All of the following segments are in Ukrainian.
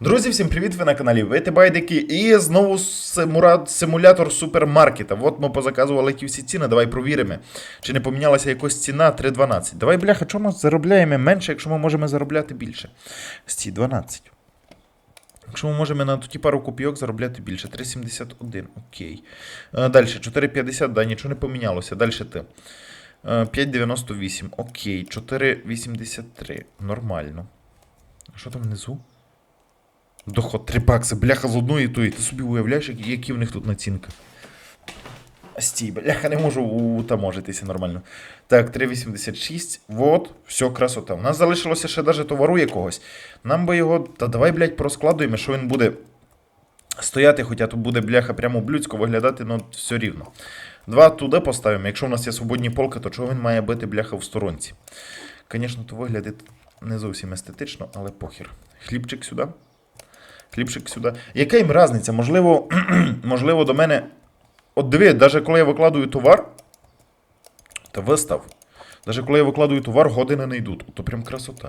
Друзі, всім привіт! Ви на каналі Ветибайдики і знову симулятор супермаркета. От ми позаказували ті всі ціни, давай провіримо, чи не помінялася якось ціна 3.12. Давай, бляха, чому заробляємо менше, якщо ми можемо заробляти більше? Сті 12. Якщо ми можемо на ті пару копійок заробляти більше. 3,71. Окей. Е, Далі, 4,50, да, нічого не помінялося. Далі ти. Е, 5,98. Окей. 4,83. Нормально. А що там внизу? Доход 3 бакси, бляха з одної тої. Ти собі уявляєш, які, в них тут націнка. Стій, бляха, не можу утаможитися нормально. Так, 3,86. Вот, все, красота. У нас залишилося ще навіть товару якогось. Нам би його. Та давай, блядь, проскладуємо, що він буде стояти, хоча тут буде бляха прямо блюдсько виглядати, ну все рівно. Два туди поставимо. Якщо у нас є свободні полки, то чого він має бити бляха в сторонці? Звісно, то виглядить не зовсім естетично, але похер. Хлібчик сюди. Хлібчик сюди. Яка їм різниця? Можливо, можливо, до мене. От диви, навіть коли я викладую товар, то вистав. Навіть коли я викладую товар, години не йдуть. То прям красота.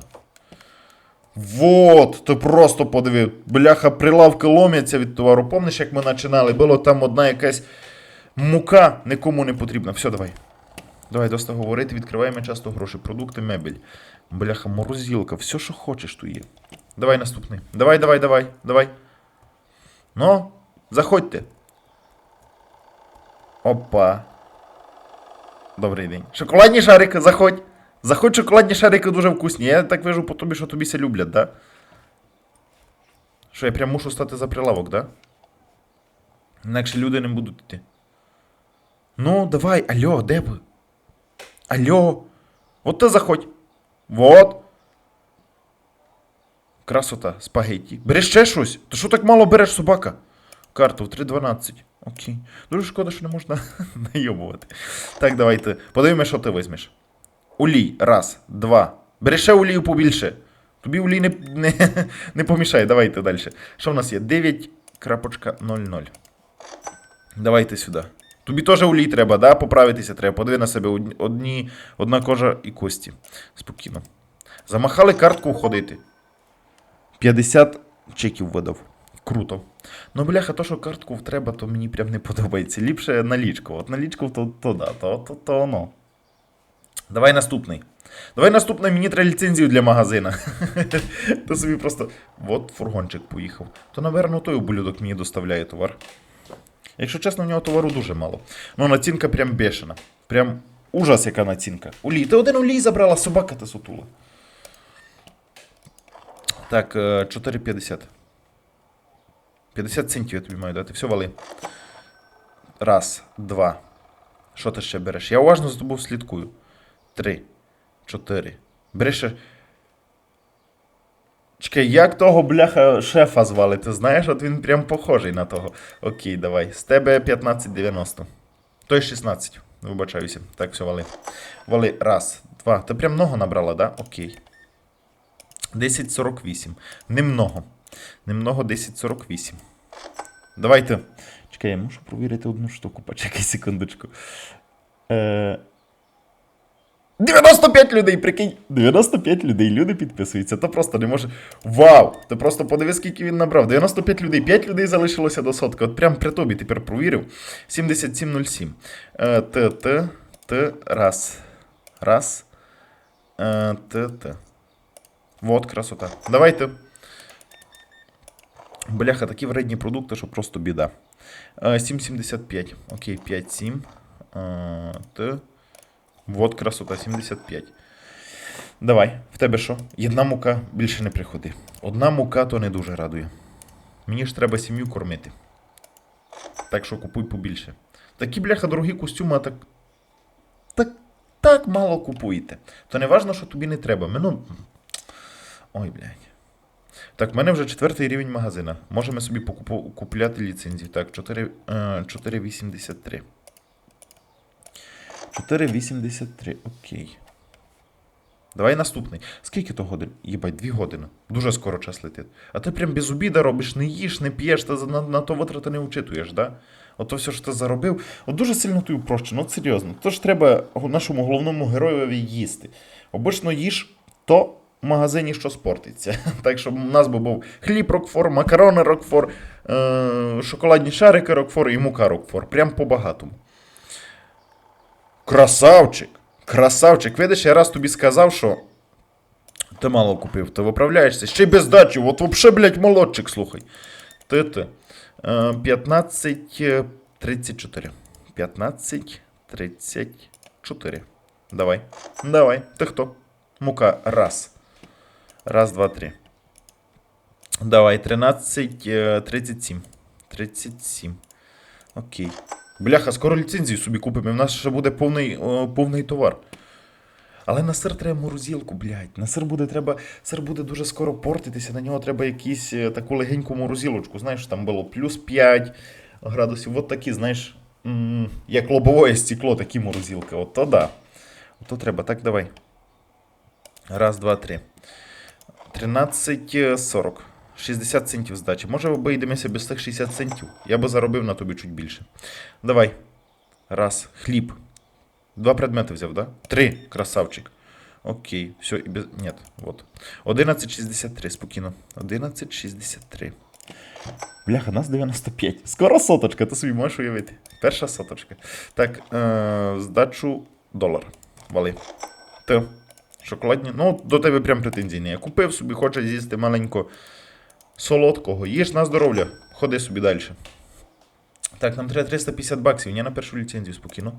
Вот, ти просто подиви. Бляха, прилавки ломяться від товару. Помниш, як ми починали? Було там одна якась мука, нікому не потрібна. Все, давай. Давай, доста говорити, відкриваємо часто гроші. Продукти, мебель. Бляха, морозилка, все, що хочеш, тут є. Давай наступний. Давай, давай, давай, давай. Ну, заходьте. Опа. Добрий день. Шоколадні шарики, заходь. Заходь, шоколадні шарики дуже вкусні. Я так вижу по тобі, що тобі ся люблять, да? Що, я прям мушу стати за прилавок, да? Інакше люди не будуть йти. Ну, давай, алло, де ви? Алло. От ти заходь. Вот. Красота, спагетті. Береш ще щось? Ти що так мало береш собака? Карту в 3.12. Окей. Дуже шкода, що не можна найобувати. Так, давайте. Подивимось, що ти візьмеш. Улій. Раз, два. Бери ще улію побільше. Тобі улій не, не, не помішає. Давайте далі. Що в нас є? 9.00. Давайте сюди. Тобі теж улій треба, да? Поправитися треба. Подиви на себе одні, одна кожа і кості. Спокійно. Замахали картку ходити. 50 чеків видав. Круто. Ну, бляха, то, що картку треба, то мені прям не подобається. Ліпше налічку. От налічку, то, то да, то, то, то воно. Давай наступний. Давай наступний, мені треба ліцензію для магазина. То собі просто. От фургончик поїхав. То, напевно, той ублюдок мені доставляє товар. Якщо чесно, в нього товару дуже мало. Ну, націнка прям бешена. Прям ужас, яка націнка. Улій. Ти один улій забрала, собака ти сутула. Так, е, 4,50. 50 центів я тобі маю дати. Все, вали. Раз, два. Що ти ще береш? Я уважно за тобою слідкую. Три, чотири. Береш ще. Чекай, як того бляха шефа звали? Ти знаєш, от він прям похожий на того. Окей, давай. З тебе 15,90. Той 16. Вибачаюся. Так, все, вали. Вали. Раз, два. Ти прям много набрала, да? Окей. 10.48. Немного. Немного 10.48. Давайте. Чекай, я мушу провірити одну штуку. Почекай секундочку. Е... 95 людей, прикинь! 95 людей, люди підписуються. То просто не може. Вау! Ти просто подиви, скільки він набрав. 95 людей, 5 людей залишилося до сотки. От прям при тобі тепер провірив. 7707. Е, Т, Т, Т, раз. Раз. Е, Т, Т. Вот, красота. Давайте. Бляха, такі вредні продукти, що просто біда. Е, 7,75. Окей, 5,7. Е, Т. Вот красота, 75. Давай, в тебе що? Одна мука більше не приходи. Одна мука то не дуже радує. Мені ж треба сім'ю кормити. Так що купуй побільше. Такі бляха дорогі костюми, а так. Так, так мало купуєте. То не важно, що тобі не треба. Мене... Ой, блядь. Так, в мене вже четвертий рівень магазина. Можемо собі покупу- купляти ліцензії. Так, 4, е, 4,83. 4,83, окей. Давай наступний. Скільки то годин? Їбать, дві години. Дуже скоро час летить. А ти прям без обіда робиш, не їш, не п'єш, ти за- на, на то витрати не учитуєш, да? Ото все, що ти заробив. От дуже сильно тобі прощено, от серйозно. Тож треба нашому головному героєві їсти. Обично їж то, магазині що спортиться. Так що у нас би був хліб Рокфор, макарони Рокфор, е- шоколадні шарики Рокфор і мука Рокфор. Прям по багатому. Красавчик! Красавчик! Видиш, я раз тобі сказав, що ти мало купив, ти виправляєшся. Ще й без дачі, от вообще, блядь, молодчик, слухай. Ти ти. Е, 15, е, 34. 15, 34. Давай. Давай. Ти хто? Мука. Раз. Раз, два, три. Давай. 13, е, 37. 37. Окей. Бляха, скоро ліцензію собі купимо, і в нас ще буде повний, о, повний товар. Але на сир треба морозилку, блядь. На сир буде треба. Сир буде дуже скоро портитися, на нього треба якісь е, таку легеньку морозилочку. Знаєш, там було плюс 5 градусів. От такі, знаєш, як лобове стекло, такі морозилки. От то да. От то треба. Так, давай. Раз, два, три. 13,40. 60 центів здачі. Може, обійдемося без тих 60 центів. Я би заробив на тобі чуть більше. Давай. Раз. Хліб. Два предмети взяв, да? Три, красавчик. Окей, все, і без... Нет, вот. 11.63, спокійно. 11.63. Бляха, нас 95. Скоро соточка, ти собі можеш уявити. Перша соточка. Так, е- здачу долар. Вали. Ти. Шоколадні. Ну, до тебе прям претензій не. Я купив собі, хоче з'їсти маленько солодкого. Їж на здоров'я. Ходи собі далі. Так, нам треба 350 баксів. Я на першу ліцензію спокійно.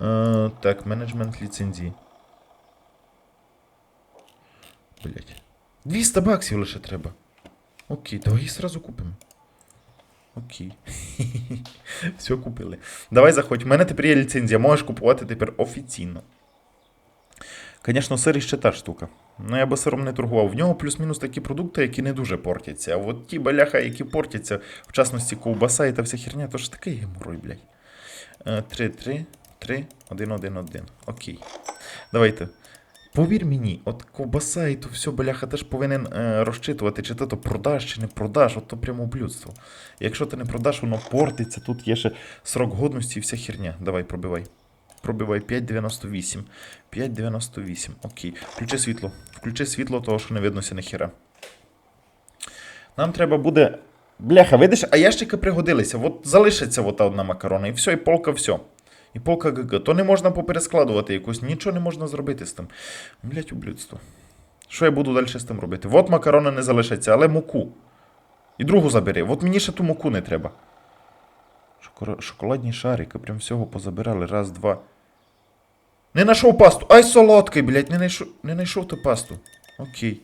Е, так, менеджмент ліцензії. Блять. 200 баксів лише треба. Окей, давай їх сразу купимо. Окей. Все купили. Давай заходь. У мене тепер є ліцензія, можеш купувати тепер офіційно. Звісно, сир іще та штука. Ну я би сиром не торгував. В нього плюс-мінус такі продукти, які не дуже портяться. А от ті баляха, які портяться, в частності ковбаса і та вся херня, то ж такий геморой, блядь. Е, 3, 3, 3, 1, 1, 1. Окей. Давайте. Повір мені, от ковбаса і то все, бляха, ти ж повинен е, розчитувати, чи ти то продаш, чи не продаш, от то прямо ублюдство. Якщо ти не продаш, воно портиться, тут є ще срок годності і вся херня. Давай, пробивай. Пробивай 5,98. 5,98. Окей. Включи світло. Включи світло, того що не виднося ніхера. Нам треба буде. Бляха, видиш, а ящики пригодилися. От залишиться ота одна макарона, і все, і полка все. І полка ГГ. То не можна поперескладувати якусь, нічого не можна зробити з тим. Блять, ублюдство. Що я буду далі з тим робити? От макарони не залишаться, але муку. І другу забери. От мені ще ту муку не треба. Шоколадні шарики, прям всього позабирали. Раз, два. Не знайшов пасту. Ай, солодкий, блядь, не знайшов, не знайшов ту пасту. Окей.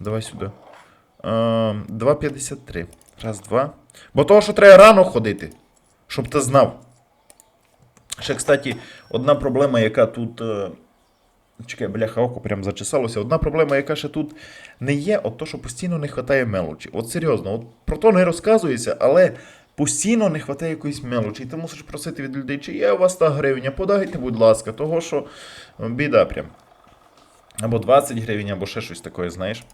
Давай сюди. Ем, 2,53. Раз, два. Бо того, що треба рано ходити. Щоб ти знав. Ще, кстати, одна проблема, яка тут. е, Чекай, бляха, око прям зачесалося. Одна проблема, яка ще тут не є, от то, що постійно не вистачає мелочі. От серйозно, от про то не розказується, але постійно не вистачає якоїсь мелочі. І ти мусиш просити від людей, чи є у вас та гривня, подайте, будь ласка, того що е, біда прям. Або 20 гривень, або ще щось таке, знаєш.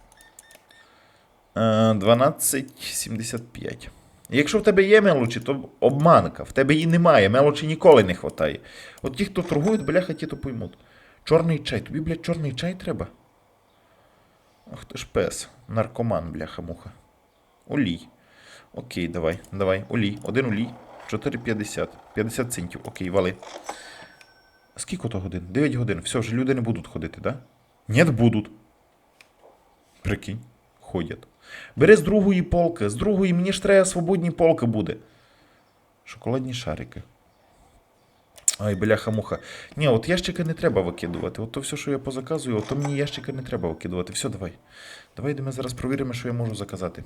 Е, 12,75. Якщо в тебе є мелочі, то обманка. В тебе її немає, мелочі ніколи не вистачає. От ті, хто торгують, бляха, ті то поймуть. Чорний чай. Тобі, блядь, чорний чай треба? Ах ти ж пес. Наркоман, бляха-муха. Олій. Окей, давай, давай. Олій. Один олій. 4,50. 50 центів. Окей, вали. Скільки то годин? 9 годин. Все, вже люди не будуть ходити, да? Ні, будуть. Прикинь, ходять. Бери з другої полки, з другої мені ж треба свободні полки буде. Шоколадні шарики. Ай, бляха-муха. Ні, от ящики не треба викидувати. От то все, що я позаказую, от то мені ящики не треба викидувати. Все, давай. Давай ми зараз провіримо, що я можу заказати.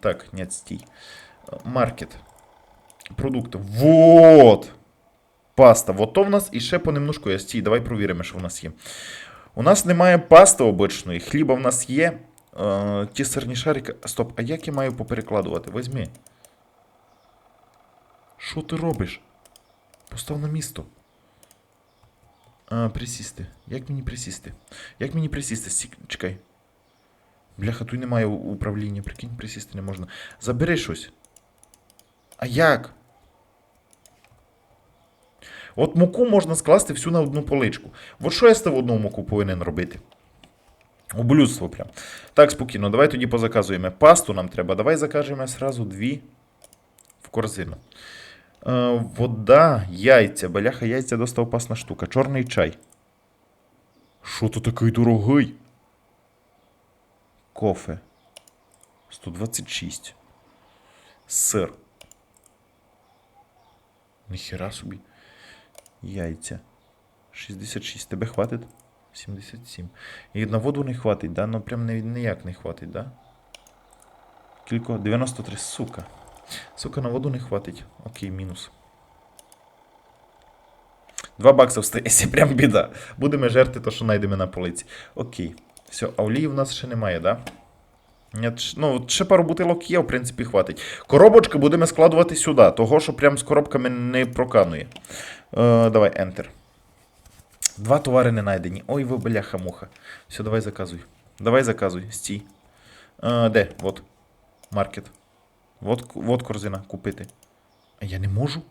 Так, ні, стій. Е, Маркет. Продукти. Вот! Паста. Вот то в нас і ще понемножку я стій. Давай провіримо, що в нас є. У нас немає пасти обичної, хліба в нас є. Е, ті сирні шарики. Стоп, а як я маю поперекладувати? Возьми. Що ти робиш? Постав на місто. А, присісти. Як мені присісти? Як мені присісти? Чекай. Бляха, тут немає управління, прикинь, присісти не можна. Забери щось. А як? От муку можна скласти всю на одну поличку. От що я з тим одну муку повинен робити? Ублюдство прям. Так, спокійно, давай тоді позаказуємо. Пасту нам треба. Давай закажемо сразу дві в корзину. Е, вода, яйця. Бляха, яйця доста опасна штука. Чорний чай. Що то такий дорогий? Кофе. 126. Сир. Ніхера собі. Яйця. 66. Тебе хватить? 77. І на воду не хватить, да? Ну прям ніяк не хватить, да? Кілько? 93, сука. Сука, на воду не хватить. Окей, мінус. Два бакса встається, прям біда. Будемо жерти то, що знайдемо на полиці. Окей. Все, а олії в нас ще немає, да? Ну, ще пару бутилок є, в принципі, хватить. Коробочки будемо складувати сюди, того, що прям з коробками не проканує. Е, давай, Enter. Два товари не знайдені. Ой, ви бляха-муха. Все, давай заказуй. Давай заказуй, стій. Е, де? Вот. Маркет. Вот, к- вот корзина, купити. А я не можу.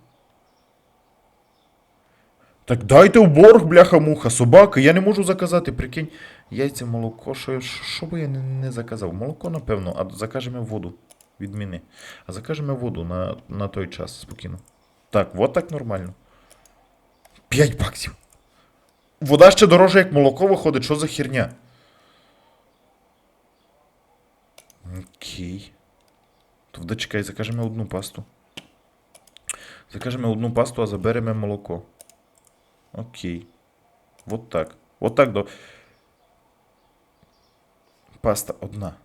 Так дайте в борг, бляха-муха, собака, я не можу заказати, прикинь. Яйця, молоко, що, що би я не, заказав? Молоко, напевно, а закажемо воду. Відміни. А закажемо воду на, на той час спокійно. Так, вот так нормально. 5 баксів. Вода ще дорожча, як молоко виходить, що за херня? Окей. Тогда чекай, закажемо одну пасту. Закажемо одну пасту, а заберемо молоко. Окей. Вот так. Вот так до. Паста одна.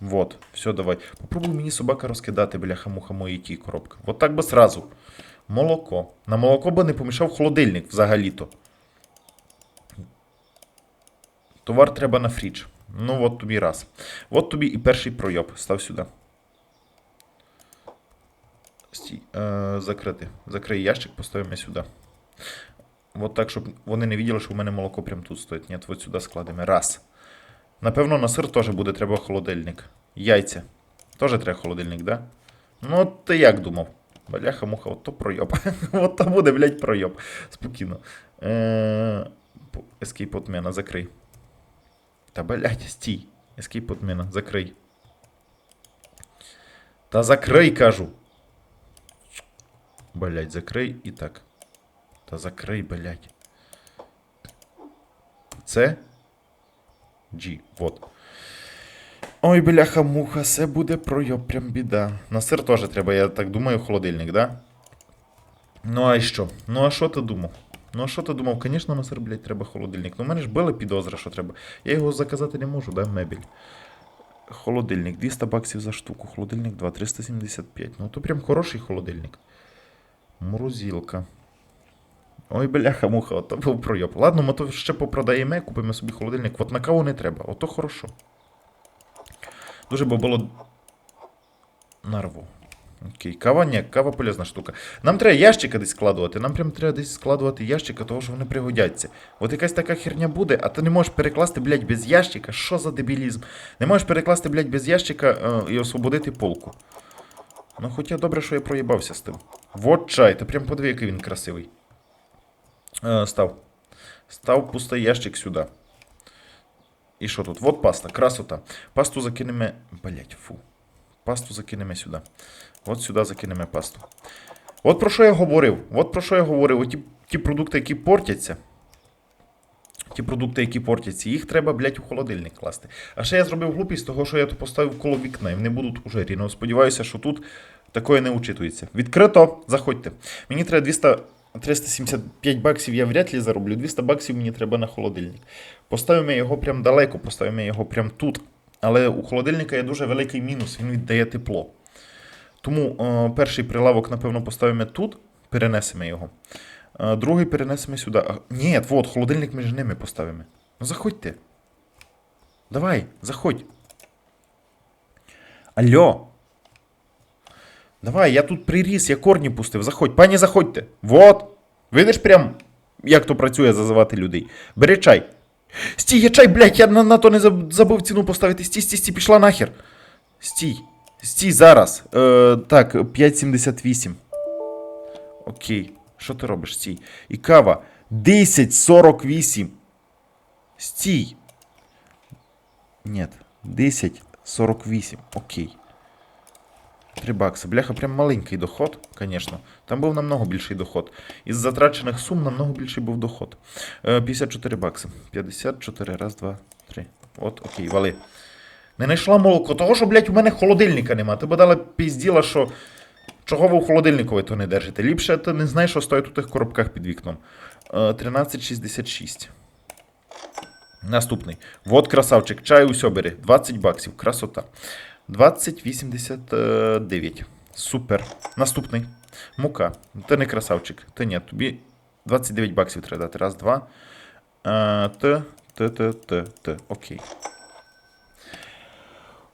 Вот, все, давай. Попробуй мені собака розкидати, бляха-муха, мої ті коробки. Вот так би сразу. Молоко. На молоко би не помішав холодильник взагалі-то. Товар треба на фрідж. Ну, от тобі раз. От тобі і перший пройоб. Став сюди. Стій. Е, закрити. Закрий ящик, поставимо сюди. От так, щоб вони не бачили, що в мене молоко прямо тут стоїть. Ні, от сюди складемо. Раз. Напевно, на сир теж буде треба холодильник. Яйця. Теж треба холодильник, да? Ну, ти як думав? Бляха муха, от то пройоб. от то буде, блядь, пройоб. Спокійно. Е, отмена, закрий. Та блядь, стій. Escape отмена, закрий. Та закрий, кажу. Блядь, закрий і так. Та закрий, блядь. Це G. Вот. Ой, бляха, муха, це буде пройоб, прям біда. На сир теж треба, я так думаю, холодильник, да? Ну а що? Ну а що ти думав? Ну а що ти думав? Звісно, на сир, блядь, треба холодильник. Ну в мене ж були підозри, що треба. Я його заказати не можу, да, мебель. Холодильник, 200 баксів за штуку. Холодильник 2, 375. Ну то прям хороший холодильник. Морозилка. Ой, бляха, муха, ото був пройоб. Ладно, ми то ще попродаємо, купимо собі холодильник. От на каву не треба, ото хорошо. Дуже би було. Нарву. Окей, кава ні, кава полезна штука. Нам треба ящика десь складувати. Нам прям треба десь складувати ящика, того що вони пригодяться. От якась така херня буде, а ти не можеш перекласти, блядь, без ящика. Що за дебілізм? Не можеш перекласти, блядь, без ящика е, і освободити полку. Ну, хоча добре, що я проїбався з тим. Вот чай, ти прям подиви, який він красивий. Е, став. Став пустий ящик сюди. І що тут? Вот паста, красота. Пасту закинемо. Блять, фу. Пасту закинемо сюди. От сюди закинемо пасту. От про що я говорив. От про що я говорив. Оті ті продукти, які портяться. Ті продукти, які портяться, їх треба, блядь, у холодильник класти. А ще я зробив глупість того, що я тут поставив коло вікна, і вони будуть у жирі. Ну, сподіваюся, що тут такое не учитується. Відкрито, заходьте. Мені треба 200, 375 баксів, я вряд ли зароблю. 200 баксів мені треба на холодильник. Поставимо його прям далеко, поставимо його прям тут. Але у холодильника є дуже великий мінус, він віддає тепло. Тому е, перший прилавок, напевно, поставимо тут, перенесемо його. Е, другий перенесемо сюди. А, ні, от, холодильник між ними поставимо. Ну заходьте. Давай, заходь. Алло. Давай, я тут приріс, я корні пустив. Заходь, пані, заходьте. Вот. Видиш прям, як то працює зазивати людей. Бери чай. Стій, я чай, блядь, я на, на то не заб- забув ціну поставити. Стій, стій, стій, пішла нахер. Стій. Стій зараз. Е, так, 5,78. Окей. Що ти робиш? Стій. І кава. 10,48. Стій. Ні, 10,48. Окей. 3 бакси. Бляха, прям маленький доход, звісно. Там був намного більший доход. Із затрачених сум намного більший був доход. Е, 54 бакси. 54, раз, два, три. От, окей, вали. Не знайшла молоко. Того, що, блядь, у мене холодильника нема. Ти б дала пізділа, що. Чого ви в холодильнику ви то не держите? Ліпше ти не знаєш, що стоїть у тих коробках під вікном. Е, 13,66. Наступний. Вот красавчик. Чай усьо бери. 20 баксів. Красота. 20,89. Супер. Наступний. Мука. Ти не красавчик. Ти ні. Тобі 29 баксів треба дати. Раз, два. Е, Т, Т, Т, Т, Т. Окей.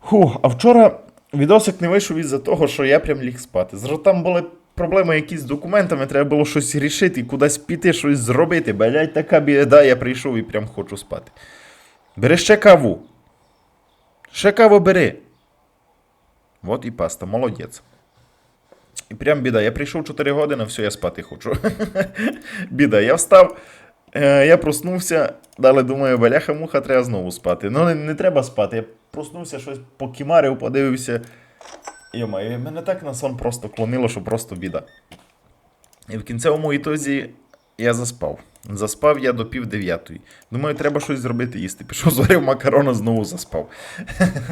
Фу, а вчора відосик не вийшов із-за того, що я прям ліг спати. Там були проблеми якісь з документами, треба було щось рішити, кудись піти, щось зробити. Блять, така біда, я прийшов і прям хочу спати. Бери ще каву. Ще каву бери. Вот і паста, молодець. І прям біда. Я прийшов 4 години, все, я спати хочу. біда, я встав, е, я проснувся, далі думаю, бляха муха, треба знову спати. Ну, не, не треба спати. Я проснувся, щось покімарив, подивився. Йомаю, мене так на сон просто клонило, що просто біда. І в кінцевому ітозі я заспав. Заспав я до пів дев'ятої. Думаю, треба щось зробити їсти. Пішов зварив макарони, знову заспав.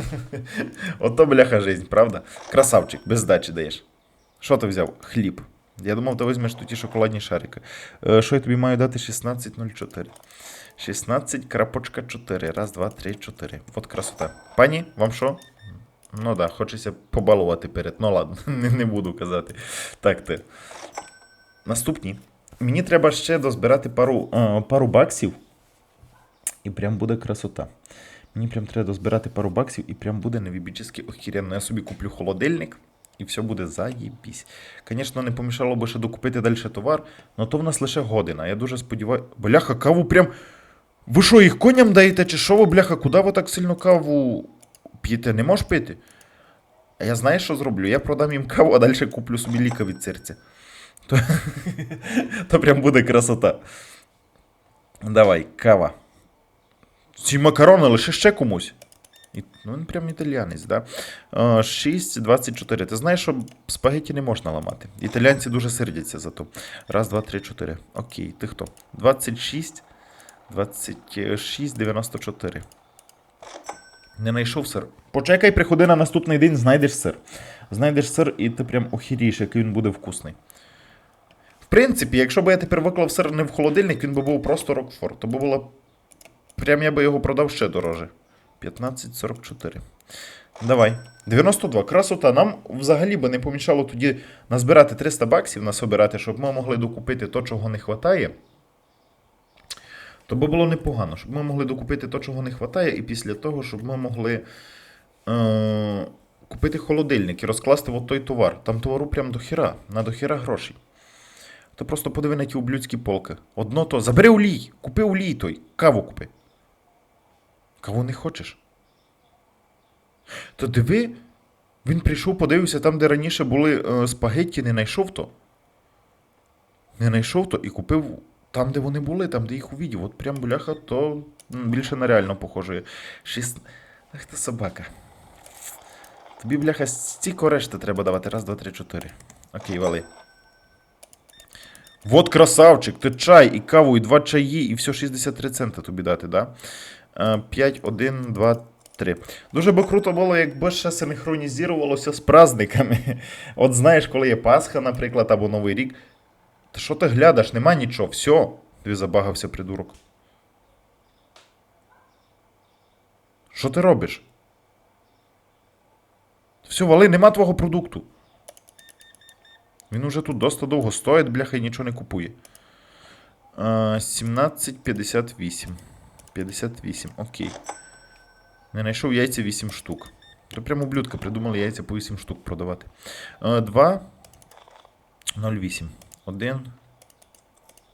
Ото бляха жизнь, правда? Красавчик, без здачі даєш. Що ти взяв? Хліб. Я думав, ти візьмеш тут ті шоколадні шарики. Е, що я тобі маю дати 16,04. 16 крапочка 4. Раз, два, три, чотири. От красота. Пані, вам що? Ну да, хочеться побалувати перед. Ну ладно, не, не буду казати. Так ти. Наступні. Мені треба ще дозбирати пару, е, пару баксів. І прям буде красота. Мені прям треба дозбирати пару баксів, і прям буде невібічески охеренно. Я собі куплю холодильник, і все буде заєбісь. Звісно, не помішало би ще докупити далі товар, але то в нас лише година. Я дуже сподіваюся. Бляха, каву прям. Ви що, їх коням даєте, чи що ви, бляха, куди ви так сильно каву п'єте? Не можеш пити? А я знаю, що зроблю? Я продам їм каву, а далі куплю собі ліка від серця. То, то прям буде красота. Давай, кава. Ці макарони лише ще комусь. І, ну, він прям італіянець, да? 6,24. Ти знаєш, що спагеті не можна ламати. Італіянці дуже сердяться за то. Раз, два, три, чотири. Окей, ти хто? 26, 26, 94. Не знайшов сир. Почекай, приходи на наступний день, знайдеш сир. Знайдеш сир, і ти прям охірієш, який він буде вкусний. Принципі, якщо б я тепер виклав сир не в холодильник, він би був просто Рокфор. То би було. Прям я би його продав ще дороже. 15,44. Давай. 92. Красота. Нам взагалі би не помішало тоді назбирати 300 баксів, насобирати, щоб ми могли докупити то, чого не вистачає. То би було непогано, щоб ми могли докупити то, чого не вистачає, і після того, щоб ми могли е- купити холодильник і розкласти от той товар. Там товару прям до хіра, на до хіра грошей. То просто подиви на ті ублюдські полки. Одно то. Забери олій, купи олій той, каву купи. Каву не хочеш? То диви, він прийшов, подивився там, де раніше були е, спагетті, не знайшов то. Не знайшов то і купив там, де вони були, там, де їх увидів. От прям бляха, то більше на реально похоже. Шість. Ах ти собака. Тобі, бляха, стільки решти треба давати. Раз, два, три, чотири. Окей, вали. Вот красавчик, ти чай і каву, і два чаї, і все 63 цента тобі дати, да? 5, 1, 2, 3. Дуже би круто було, якби ще синхронізувалося з праздниками. От знаєш, коли є Пасха, наприклад, або Новий рік. Та що ти глядаш, нема нічого, все. Ти забагався, придурок. Що ти робиш? Все, вали, нема твого продукту. Він уже тут досить довго стоїть, бляха, і нічого не купує. 17,58. 58, окей. Не знайшов яйця 8 штук. То прямо ублюдка придумали яйця по 8 штук продавати. 2. 0,8. 1.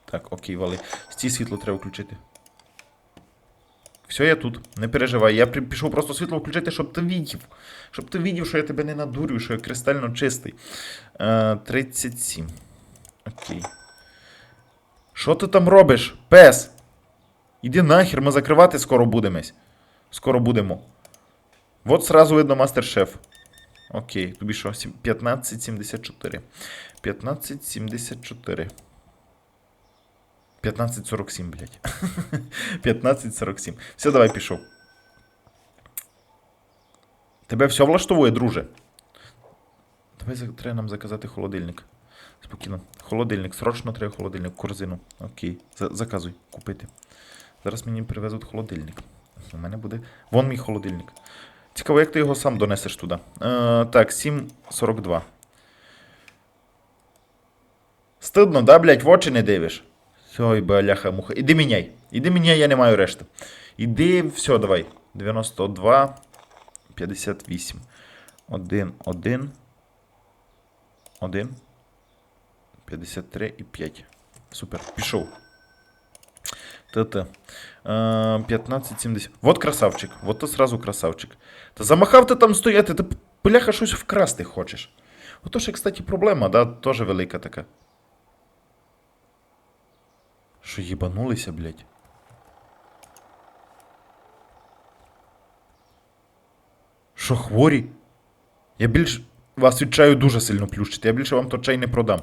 Так, окей, вали. Стій світло треба включити. Все, я тут. Не переживай. Я пішов просто світло включити, щоб ти видів. Щоб ти видів, що я тебе не надурюю, що я кристально чистий. Е, 37. Окей. Що ти там робиш? Пес! Іди нахер, ми закривати скоро будемось. Скоро будемо. Вот сразу видно мастер-шеф. Окей, тобі що? 1574. 1574. 1547, блядь. 1547. Все, давай пішов. Тебе все влаштовує, друже. Давай треба нам заказати холодильник. Спокійно. Холодильник, срочно треба холодильник, корзину. Окей. Заказуй, купити. Зараз мені привезуть холодильник. У мене буде. Вон мій холодильник. Цікаво, як ти його сам донесеш туди. Е, так, 7.42. Стидно, да, блядь, в очі не дивиш. Ой, бляха муха. Іди міняй. Іди міняй, я не маю решти. Іди, все, давай. 92, 58. 1, 1, 1, 53 і 5. Супер, пішов. Е, 1570. Вот красавчик. Вот то сразу красавчик. Та замахав ти там стояти, ти бляха щось вкрасти хочеш. Ото ж, кстати, проблема, да, теж велика така. Що їбанулися, блядь? Що хворі? Я більш вас від чаю дуже сильно плющите. Я більше вам то чай не продам.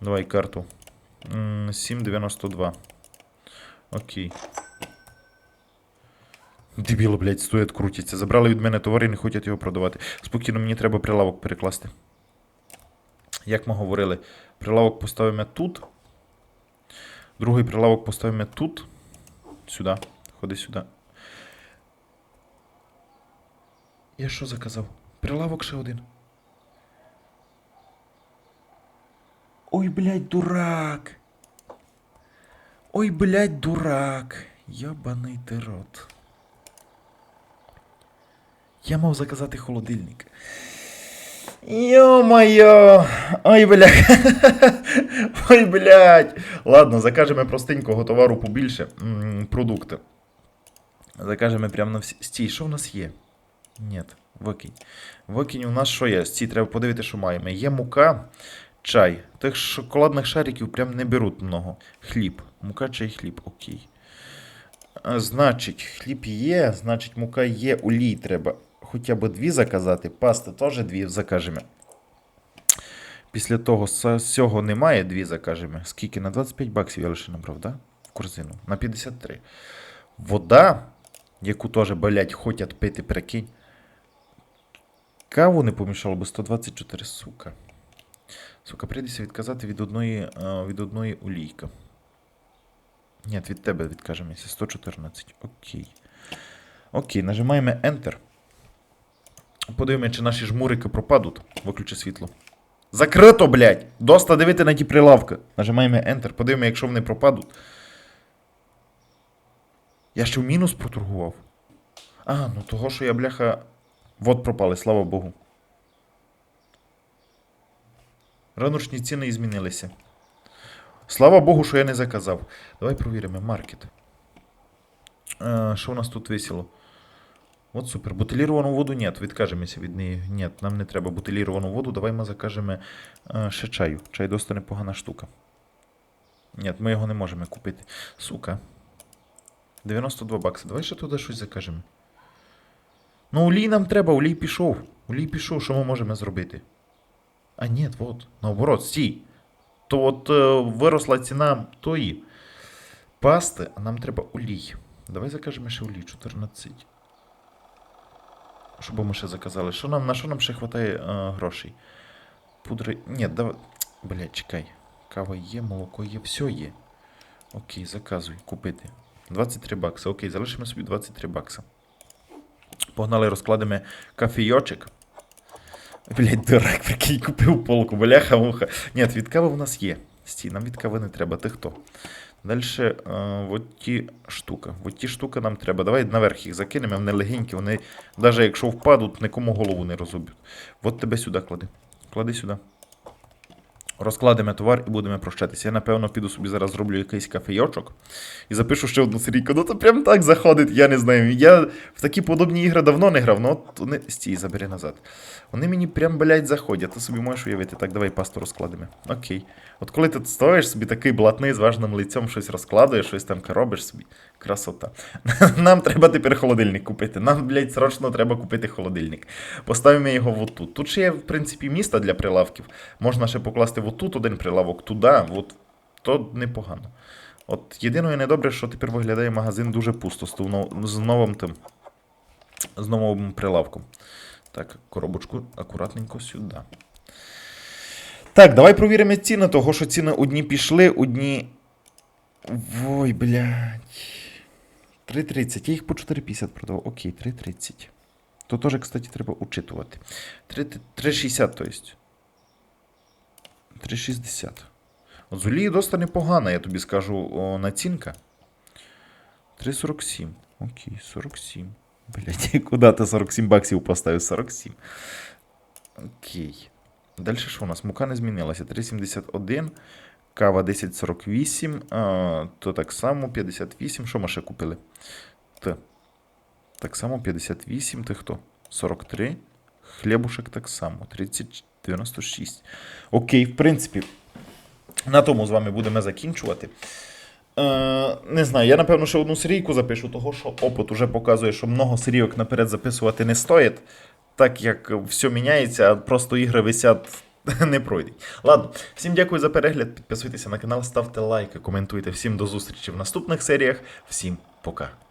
Давай карту. 7,92. Окей. Дебіло, блядь, стоять, крутяться. Забрали від мене товар і не хочуть його продавати. Спокійно, мені треба прилавок перекласти. Як ми говорили, прилавок поставимо тут. Другий прилавок поставимо тут. Сюди. Ходи сюди. Я що заказав? Прилавок ще один. Ой, блядь, дурак. Ой, блядь, дурак. Йобаний ти рот. Я мав заказати холодильник. Йо-моє! Ой, блядь. Ой, блядь. Ладно, закажемо простенького товару побільше. М, Продукти. Закажемо прямо на всі. Стій, що в нас є? Ні, викинь. Викинь, у нас що є? Стій, треба подивитися, що маємо. Є мука, чай. Тих шоколадних шариків прям не беруть много. Хліб. Мука, чай, хліб. Окей. Значить, хліб є, значить, мука є, олій треба хоча б дві заказати, пасти теж дві закажемо. Після того цього немає, дві закажемо. Скільки? На 25 баксів я лише набрав, да? В корзину. На 53. Вода, яку теж, блять, хочуть пити, прикинь. Каву не помішало би 124, сука. Сука, прийдеться відказати від одної, е, від одної олійки. Ні, від тебе відкажемося. 114. Окей. Окей, нажимаємо Enter. Подивимося, чи наші жмурики пропадуть. Виключи світло. Закрито, блядь! Доста дивити на ті прилавки. Нажимаємо Enter. Подивимося, якщо вони пропадуть. Я ще в мінус проторгував. А, ну того, що я, бляха. Вот пропали, слава Богу. Раночні ціни змінилися. Слава Богу, що я не заказав. Давай провіримо. Маркет. Е, що у нас тут весело? От супер. Бутиліровану воду нет, відкажемося від неї. Ні, нам не треба бутиліровану воду. Давай ми закажемо е, ще чаю. Чай досить непогана штука. Ні, ми його не можемо купити. Сука. 92 бакси. Давай ще туди щось закажемо. Ну, олій нам треба, олій пішов. Олій пішов, що ми можемо зробити? А ні, от, наоборот, стій. То от е, виросла ціна тої пасти, а нам треба олій. Давай закажемо ще олій 14. Що би ми ще заказали? Що нам, на що нам ще вистачає е, грошей? Пудри. Ні, давай. Блядь, чекай. Кава є, молоко є, все є. Окей, заказуй, купити. 23 бакса. Окей, залишимо собі 23 бакса. Погнали, розкладемо кафійочок. Блять, дурак, прикинь, купив полку, бляха муха. Ні, від кави в нас є. Стій, нам від кави не треба, ти хто? Далі, е, от ті штука. От ті штуки нам треба. Давай наверх їх закинемо, вони легенькі, вони, навіть якщо впадуть, нікому голову не розоб'ють. От тебе сюди клади. Клади сюди. Розкладемо товар і будемо прощатися. Я, напевно, піду собі зараз зроблю якийсь кафейочок і запишу ще одну серійку. Ну то прям так заходить, я не знаю. Я в такі подобні ігри давно не грав, ну от вони. Стій, забери назад. Вони мені прям, блядь, заходять. Ти собі можеш уявити. Так, давай пасту розкладемо. Окей. От коли ти стоїш собі такий блатний з важним лицем, щось розкладуєш, щось там робиш собі. Красота. Нам треба тепер холодильник купити. Нам, блядь, срочно треба купити холодильник. Поставимо його в тут. Тут ще є, в принципі, місто для прилавків. Можна ще покласти в тут один прилавок, туди, от то непогано. От єдине недобре, що тепер виглядає магазин дуже пусто з, новим тим. З новим прилавком. Так, коробочку акуратненько сюди. Так, давай провіримо ціни, того що ціни одні пішли, одні. Ой, блядь. 3.30. Я їх по 4.50 продавав. Окей, 3.30. То теж, кстати, треба учитувати. 3.60, то есть. 3.60. От З олії досить непогана, я тобі скажу, націнка. 3.47. Окей, 47. Блять, куди ти 47 баксів поставив? 47. Окей. Далі що у нас? Мука не змінилася. 3,71. Кава 10,48. А, то так само 58. Що ми ще купили? Т. Так само 58. Ти хто? 43. Хлібушек так само. 30,96. Окей, в принципі. На тому з вами будемо закінчувати. Е, не знаю, я напевно ще одну серійку запишу, того що опит уже показує, що много серійок наперед записувати не стоїть, так як все міняється, просто ігри висять не пройдуть. Ладно, всім дякую за перегляд. Підписуйтеся на канал, ставте лайки, коментуйте. Всім до зустрічі в наступних серіях. Всім пока.